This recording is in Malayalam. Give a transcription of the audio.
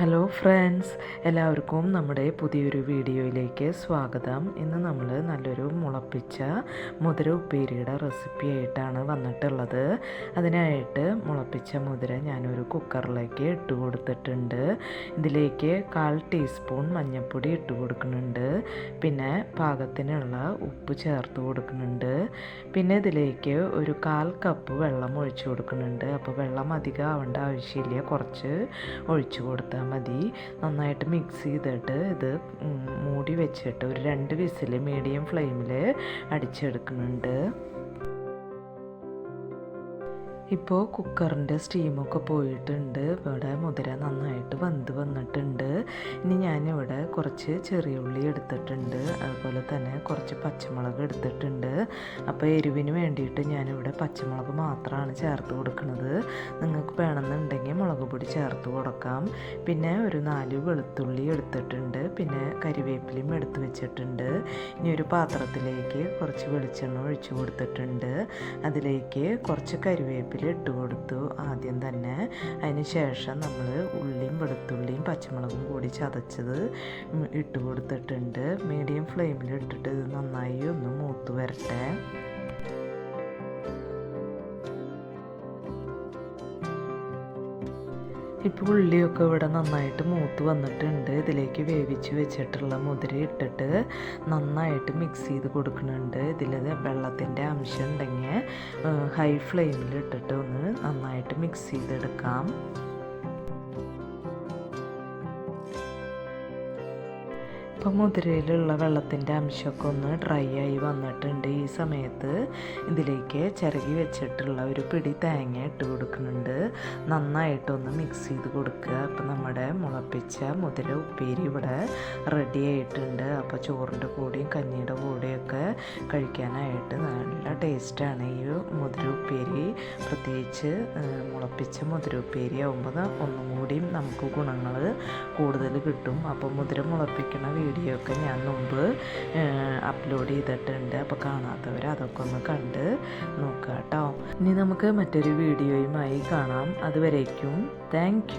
ഹലോ ഫ്രണ്ട്സ് എല്ലാവർക്കും നമ്മുടെ പുതിയൊരു വീഡിയോയിലേക്ക് സ്വാഗതം. ഇന്ന് നമ്മൾ നല്ലൊരു മുളപ്പിച്ച മുതിര ഉപ്പേരിയുടെ റെസിപ്പി ആയിട്ടാണ് വന്നിട്ടുള്ളത്. അതിനായിട്ട് മുളപ്പിച്ച മുതിര ഞാനൊരു കുക്കറിലേക്ക് ഇട്ട് കൊടുത്തിട്ടുണ്ട്. ഇതിലേക്ക് കാൽ ടീസ്പൂൺ മഞ്ഞൾപ്പൊടി ഇട്ട് കൊടുക്കുന്നുണ്ട്. പിന്നെ പാകത്തിനുള്ള ഉപ്പ് ചേർത്ത് കൊടുക്കുന്നുണ്ട്. പിന്നെ ഇതിലേക്ക് ഒരു കാൽ കപ്പ് വെള്ളം ഒഴിച്ചു കൊടുക്കുന്നുണ്ട്. അപ്പോൾ വെള്ളം അധികം ആവേണ്ട ആവശ്യമില്ല. കുറച്ച് ഒഴിച്ചു കൊടുത്താൽ മതി. നന്നായിട്ട് മിക്സ് ചെയ്തിട്ട് ഇത് മൂടി വെച്ചിട്ട് ഒരു രണ്ട് വിസിൽ മീഡിയം ഫ്ലെയിമിൽ അടിച്ചെടുക്കുന്നുണ്ട്. ഇപ്പോൾ കുക്കറിന്റെ സ്റ്റീമൊക്കെ പോയിട്ടുണ്ട്. ഇവിടെ മുതിര നന്നായിട്ട് വെന്ത് വന്നിട്ടുണ്ട്. ഇനി ഞാനിവിടെ കുറച്ച് ചെറിയ ഉള്ളി എടുത്തിട്ടുണ്ട്. അതുപോലെ തന്നെ കുറച്ച് പച്ചമുളക് എടുത്തിട്ടുണ്ട്. അപ്പോൾ എരിവിന് വേണ്ടിയിട്ട് ഞാനിവിടെ പച്ചമുളക് മാത്രമാണ് ചേർത്ത് കൊടുക്കുന്നത്. നിങ്ങൾക്ക് വേണമെന്നുണ്ടെങ്കിൽ മുളക് പൊടി ചേർത്ത് കൊടുക്കാം. പിന്നെ ഒരു നാല് വെളുത്തുള്ളി എടുത്തിട്ടുണ്ട്. പിന്നെ കരിവേപ്പിലയും എടുത്ത് വെച്ചിട്ടുണ്ട്. ഇനി ഒരു പാത്രത്തിലേക്ക് കുറച്ച് വെളിച്ചെണ്ണ ഒഴിച്ചു കൊടുത്തിട്ടുണ്ട്. അതിലേക്ക് കുറച്ച് കരിവേപ്പില ഇട്ട് കൊടുത്തു ആദ്യം തന്നെ. അതിന് ശേഷം നമ്മൾ ഉള്ളിയും വെളുത്തുള്ളിയും പച്ചമുളകും കൂടി ചതച്ചത് ഇട്ട് കൊടുത്തിട്ടുണ്ട്. മീഡിയം ഫ്ലെയിമിൽ ഇട്ടിട്ട് ഇത് നന്നായി ഒന്ന് മൂത്ത് വരട്ടെ. ഇപ്പോൾ ഉള്ളിയൊക്കെ ഇവിടെ നന്നായിട്ട് മൂത്ത് വന്നിട്ടുണ്ട്. ഇതിലേക്ക് വേവിച്ച് വെച്ചിട്ടുള്ള മുതിര ഇട്ടിട്ട് നന്നായിട്ട് മിക്സ് ചെയ്ത് കൊടുക്കുന്നുണ്ട്. ഇതിൽ വെള്ളത്തിന്റെ അംശം ഉണ്ടെങ്കിൽ ഹൈ ഫ്ലെയിമിൽ ഇട്ടിട്ട് ഒന്ന് നന്നായിട്ട് മിക്സ് ചെയ്തെടുക്കാം. ഇപ്പോൾ മുതിരയിലുള്ള വെള്ളത്തിന്റെ അംശമൊക്കെ ഒന്ന് ഡ്രൈ ആയി വന്നിട്ടുണ്ട്. ഈ സമയത്ത് ഇതിലേക്ക് ചിരകി വെച്ചിട്ടുള്ള ഒരു പിടി തേങ്ങ ഇട്ട് കൊടുക്കുന്നുണ്ട്. നന്നായിട്ടൊന്ന് മിക്സ് ചെയ്ത് കൊടുക്കുക. അപ്പം നമ്മുടെ മുളപ്പിച്ച മുതിര ഉപ്പേരി ഇവിടെ റെഡി ആയിട്ടുണ്ട്. അപ്പോൾ ചോറിന്റെ കൂടെയും കഞ്ഞിയുടെ കൂടെയൊക്കെ കഴിക്കാനായിട്ട് നല്ല ടേസ്റ്റാണ് ഈ മുതിര ഉപ്പേരി. പ്രത്യേകിച്ച് മുളപ്പിച്ച മുതിര ഉപ്പേരി ആകുമ്പോൾ ഒന്നും കൂടിയും നമുക്ക് ഗുണങ്ങൾ കൂടുതൽ കിട്ടും. അപ്പോൾ മുതിര മുളപ്പിക്കുന്ന വീഡിയോ ഒക്കെ ഞാൻ മുമ്പ് അപ്ലോഡ് ചെയ്തിട്ടുണ്ട്. അപ്പോൾ കാണാത്തവർ അതൊക്കെ ഒന്ന് കണ്ട് നോക്കുക കേട്ടോ. ഇനി നമുക്ക് മറ്റൊരു വീഡിയോയുമായി കാണാം. അതുവരേക്കും താങ്ക്